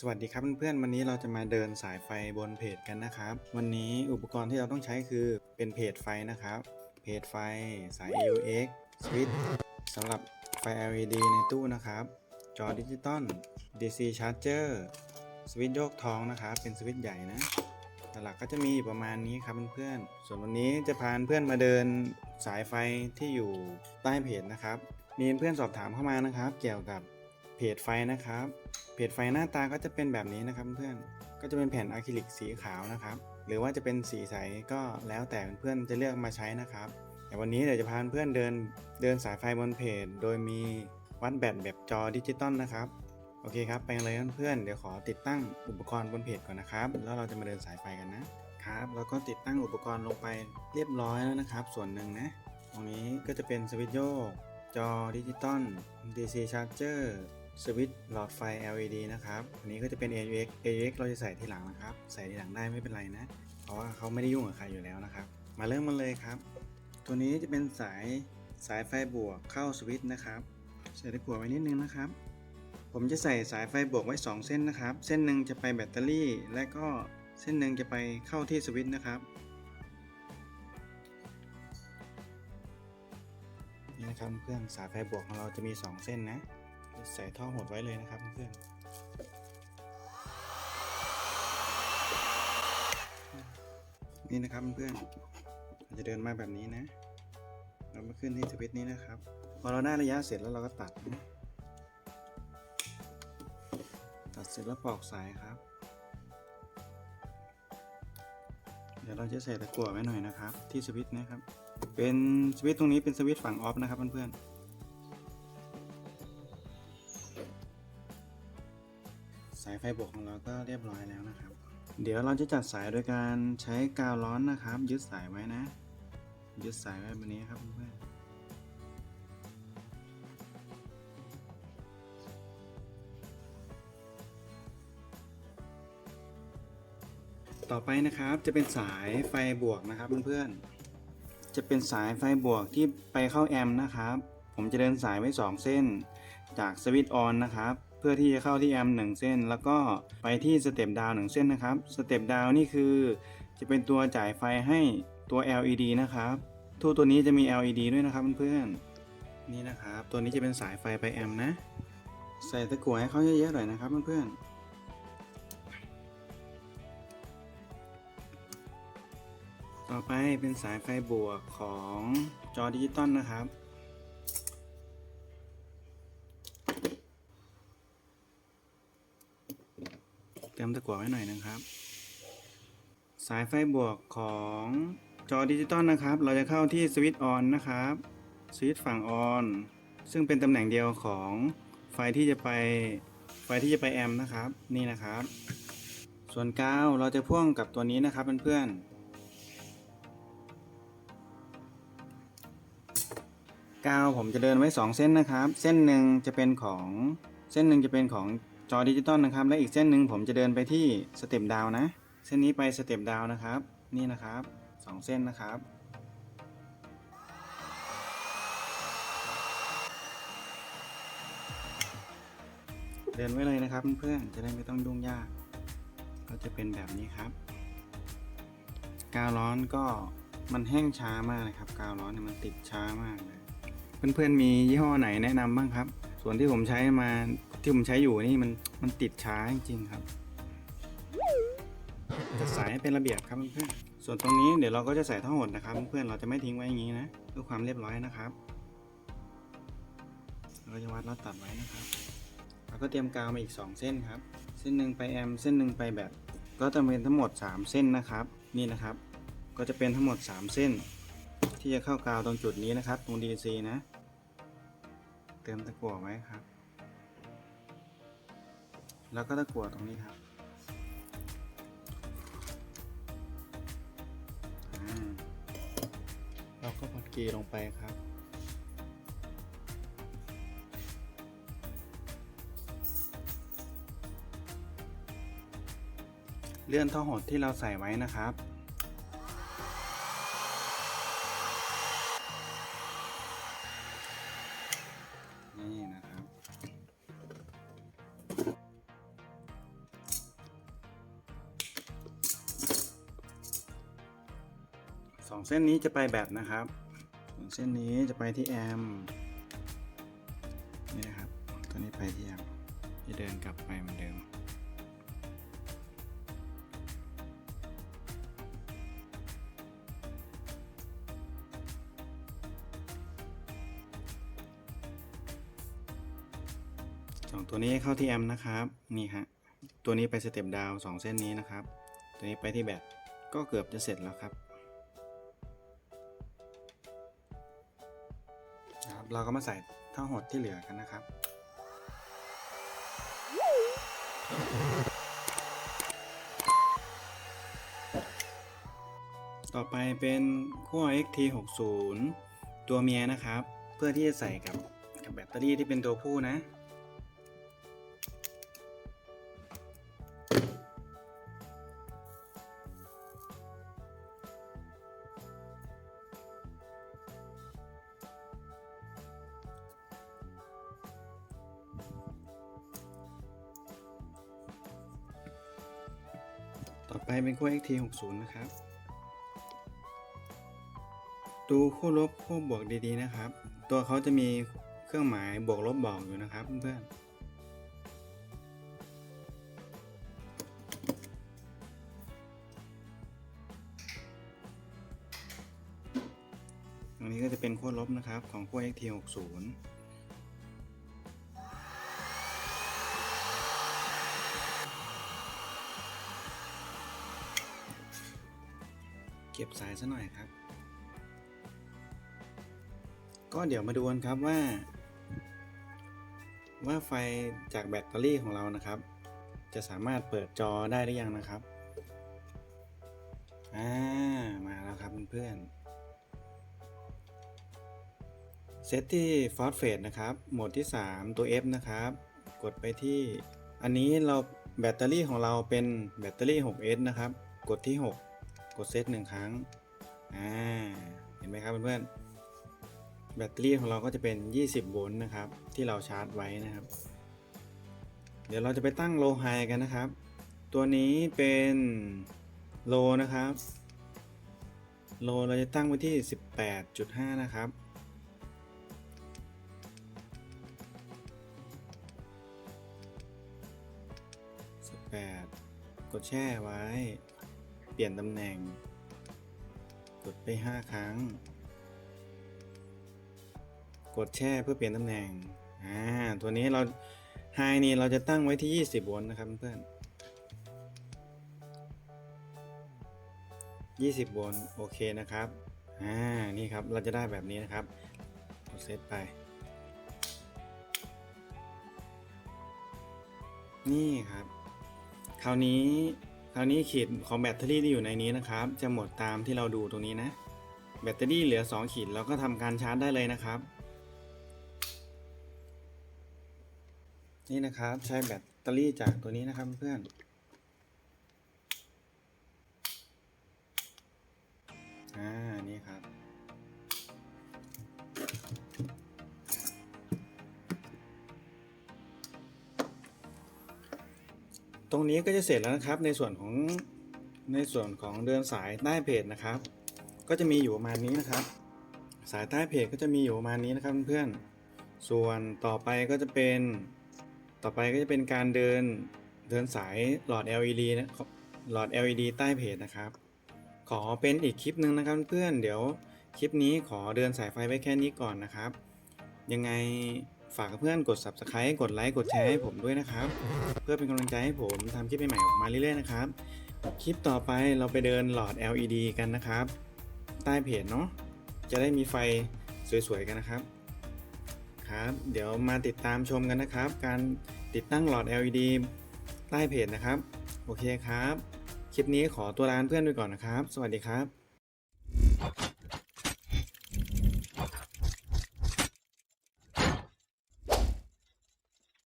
สวัสดีครับเพื่อนๆวันนี้เราจะมาเดินสายไฟบนเพจกันนะครับ วันนี้อุปกรณ์ที่เราต้องใช้คือเป็นเพจไฟนะครับ เพจไฟสาย AUX สวิตช์สำหรับไฟ LED ในตู้นะครับ จอดิจิตอล DC Charger สวิตช์โยกทองนะครับ เป็นสวิตช์ใหญ่นะหลักก็จะมีอยู่ประมาณนี้ครับเพื่อนๆส่วนวันนี้จะพาเพื่อนมาเดินสายไฟที่อยู่ใต้เพจนะครับ มีเพื่อนสอบถามเข้ามานะครับ เกี่ยวกับ เพจไฟนะครับ เพจไฟหน้าตาก็จะเป็นแบบนี้นะครับเพื่อนก็จะเป็นแผ่นอะคริลิกสีขาวนะครับ หรือว่าจะเป็นสีใสก็แล้วแต่เพื่อนจะเลือกมาใช้นะครับแต่วันนี้เดี๋ยวจะพาเพื่อนเดินเดินสายไฟบนเพจ โดยมีวัดแบตแบบจอดิจิตอลนะครับโอเคครับไปเลยเพื่อนเดี๋ยวขอติดตั้งอุปกรณ์บนเพจก่อนนะครับ แล้วเราจะมาเดินสายไฟกันนะครับแล้วก็ติดตั้งอุปกรณ์ลงไปเรียบร้อยแล้วนะครับ ส่วนหนึ่งนะตรงนี้ก็จะเป็นสวิตช์โยกจอดิจิตอล DC Charger สวิตช์หลอดไฟ LED นะครับ อันนี้ก็จะเป็น AUX AUX เราจะใส่ที่หลังนะครับ ใส่ที่หลังได้ไม่เป็นไรนะ เพราะว่าเขาไม่ได้ยุ่งกับใครอยู่แล้วนะครับ มาเริ่มมันเลยครับ ตัวนี้จะเป็นสายสายไฟบวกเข้าสวิตช์นะครับ ใส่ตะกั่วไว้นิดนึงนะครับ ผมจะใส่สายไฟบวกไว้ 2 เส้นนะครับ เส้นหนึ่งจะไปแบตเตอรี่ และก็เส้นหนึ่งจะไปเข้าที่สวิตช์นะครับ นี่นะครับเพื่อนสายไฟบวกของเราจะมี 2 เส้นนะ ใส่ท่อหดไว้เลยนะครับเพื่อนนี่นะครับเพื่อนเราจะเดินมาแบบนี้นะ เรามาขึ้นที่สวิตนี้นะครับ พอเราได้ระยะเสร็จแล้วเราก็ตัดนะตัดเสร็จแล้วปอกสายครับ เดี๋ยวเราจะใส่ตะกั่วไว้หน่อยนะครับ ที่สวิตนะครับ เป็นสวิตตรงนี้เป็นสวิตฝั่งออฟนะครับเพื่อนๆายไฟบวกของเราก็เรียบร้อยแล้วนะครับ เดี๋ยวเราจะจัดสายโดยการใช้กาวร้อนนะครับ ยึดสายไว้นะ ยึดสายไว้แบบนี้ครับเพื่อนต่อไปนะครับจะเป็นสายไฟบวกนะครับเพื่อนๆ จะเป็นสายไฟบวกที่ไปเข้าแอมนะครับ ผมจะเดินสายไว้ 2 เส้น จากสวิตช์ออนนะครับ พื่อที่จะเข้าที่แอมป์1เส้น แล้วก็ไปที่สเต็ปดาวหน์1เส้นนะครับสเต็ปดาวนี่คือ จะเป็นตัวจ่ายไฟให้ตัว LED นะครับทูตัวนี้จะมี LED ด้วยนะครับเพื่อนๆนี่นะครับ ตัวนี้จะเป็นสายไฟไปแอมป์นะ ใส่ตะกั่วให้เขาเยอะๆหน่อยนะครับเพื่อนๆต่อไปเป็นสายไฟบวกของจอดิจิตอลนะครับ เติมตะกั่วไว้หน่อยนะครับ สายไฟบวกของจอดิจิตอลนะครับ เราจะเข้าที่สวิตช์ออนนะครับสวิตช์ฝั่งออน ซึ่งเป็นตำแหน่งเดียวของไฟที่จะไปไฟที่จะไปแอมนะครับ นี่นะครับ ส่วนกาวเราจะพ่วงกับตัวนี้นะครับเพื่อนๆกาวผมจะเดินไว้ 2 เส้นนะครับ เส้นหนึ่งจะเป็นของเส้นหนึ่งจะเป็นของ จอดิจิตอลนะครับ และอีกเส้นหนึ่งผมจะเดินไปที่สเต็ปดาวนะ เส้นนี้ไปสเต็ปดาวนะครับ นี่นะครับสองเส้นนะครับ เดินไว้เลยนะครับเพื่อนๆจะได้ไม่ต้องยุ่งยาก ก็จะเป็นแบบนี้ครับ กาวร้อนก็มันแห้งช้ามากเลยครับ กาวร้อนเนี่ยมันติดช้ามากเลยเพื่อนๆมียี่ห้อไหนแนะนำบ้างครับ ส่วนที่ผมใช้มา ที่ผมใช้อยู่นี่มันมันติดช้าจริงๆครับจะสายให้เป็นระเบียบครับเพื่อนๆส่วนตรงนี้เดี๋ยวเราก็จะใส่ท่อหดนะครับเพื่อนๆเราจะไม่ทิ้งไว้อย่างนี้นะเพื่อความเรียบร้อยนะครับ เราก็จะวัดแล้วตัดไว้นะครับเราก็เตรียมกาวมาอีก 2 เส้นครับ เส้นหนึ่งไปแอมเส้นหนึ่งไปแบตก็จะเป็นทั้งหมด 3 เส้นนะครับ นี่นะครับ ก็จะเป็นทั้งหมด 3 เส้น ที่จะเข้ากาวตรงจุดนี้นะครับ ตรง DC นะ เติมตะกั่วไว้ครับ แล้วก็ตะกั่วตรงนี้ครับเราก็พัดกีลงไปครับเลื่อนท่อหดที่เราใส่ไว้นะครับ เส้นนี้จะไปแบตนะครับ ส่วนเส้นนี้จะไปที่แอมนี่นะครับ ตัวนี้ไปที่แอมจะเดินกลับไปเหมือนเดิมสองตัวนี้เข้าที่แอมนะครับ นี่ฮะ ตัวนี้ไปสเต็ปดาวสองเส้นนี้นะครับ ตัวนี้ไปที่แบตก็เกือบจะเสร็จแล้วครับ เราก็มาใส่ท่อหดที่เหลือกันนะครับ ต่อไปเป็นขั้ว XT60 ตัวเมียนะครับ เพื่อที่จะใส่กับกับแบตเตอรี่ที่เป็นตัวผู้นะ ต่อไปเป็นขั้ว XT60 นะครับ ดูคู่ลบคู่บวกดีๆนะครับ ตัวเขาจะมีเครื่องหมายบวกลบบอกอยู่นะครับเพื่อนๆตรงนี้ก็จะเป็นขั้วลบนะครับของขั้ว XT60 เก็บสายซะหน่อยครับ ก็เดี๋ยวมาดูกันครับว่า ว่าไฟจากแบตเตอรี่ของเรานะครับ จะสามารถเปิดจอได้หรือยังนะครับอ่ามาแล้วครับเพื่อนเซตที่ฟอสเฟตนะครับ โหมดที่ 3 ตัว F นะครับ กดไปที่ อันนี้เราแบตเตอรี่ของเราเป็นแบตเตอรี่ 6S นะครับ กดที่ 6 กดเซตหนึ่งครั้ง อ่า เห็นไหมครับเพื่อนๆ แบตเตอรี่ของเราก็จะเป็น 20 โวลต์นะครับ ที่เราชาร์จไว้นะครับ เดี๋ยวเราจะไปตั้งโลไฮกันนะครับ ตัวนี้เป็นโลนะครับ โลเราจะตั้งไว้ที่ 18.5 นะครับ18กดแช่ไว้ เปลี่ยนตำแหน่ง กดไป 5 ครั้ง กดแช่เพื่อเปลี่ยนตำแหน่ง อ่า ตัวนี้เราไฮนี่เราจะตั้งไว้ที่ 20โวลต์นะครับเพื่อน20โวลต์โอเคนะครับ อ่า นี่ครับ เราจะได้แบบนี้นะครับ กดเซตไป นี่ครับ คราวนี้ คราวนี้ขีดของแบตเตอรี่ที่อยู่ในนี้นะครับ จะหมดตามที่เราดูตรงนี้นะ แบตเตอรี่เหลือ 2 ขีดเราก็ทำการชาร์จได้เลยนะครับ นี่นะครับใช้แบตเตอรี่จากตัวนี้นะครับเพื่อนอ่านี่ครับ รงนี้ก็จะเสร็จแล้วนะครับ ในส่วนของในส่วนของเดินสายใต้เพจนะครับ ก็จะมีอยู่ประมาณนี้นะครับ สายใต้เพจก็จะมีอยู่ประมาณนี้นะครับเพื่อนๆส่วนต่อไปก็จะเป็นต่อไปก็จะเป็นการเดินเดินสายหลอด LED นะหลอด LED ใต้เพจนะครับ ขอเป็นอีกคลิปหนึ่งนะครับเพื่อนเดี๋ยวคลิปนี้ขอเดินสายไฟไว้แค่นี้ก่อนนะครับ ยังไง ฝากเพื่อนกด subscribe กดไลค์กดแชร์ให้ผมด้วยนะครับ เพื่อเป็นกำลังใจให้ผมทำคลิปใหม่ๆออกมาเรื่อยๆนะครับ คลิปต่อไปเราไปเดินหลอด LED กันนะครับ ใต้เพจเนาะจะได้มีไฟสวยๆกันนะครับครับ เดี๋ยวมาติดตามชมกันนะครับ การติดตั้งหลอด LED ใต้เพจนะครับ โอเคครับ คลิปนี้ขอตัวลาเพื่อนไปก่อนนะครับ สวัสดีครับ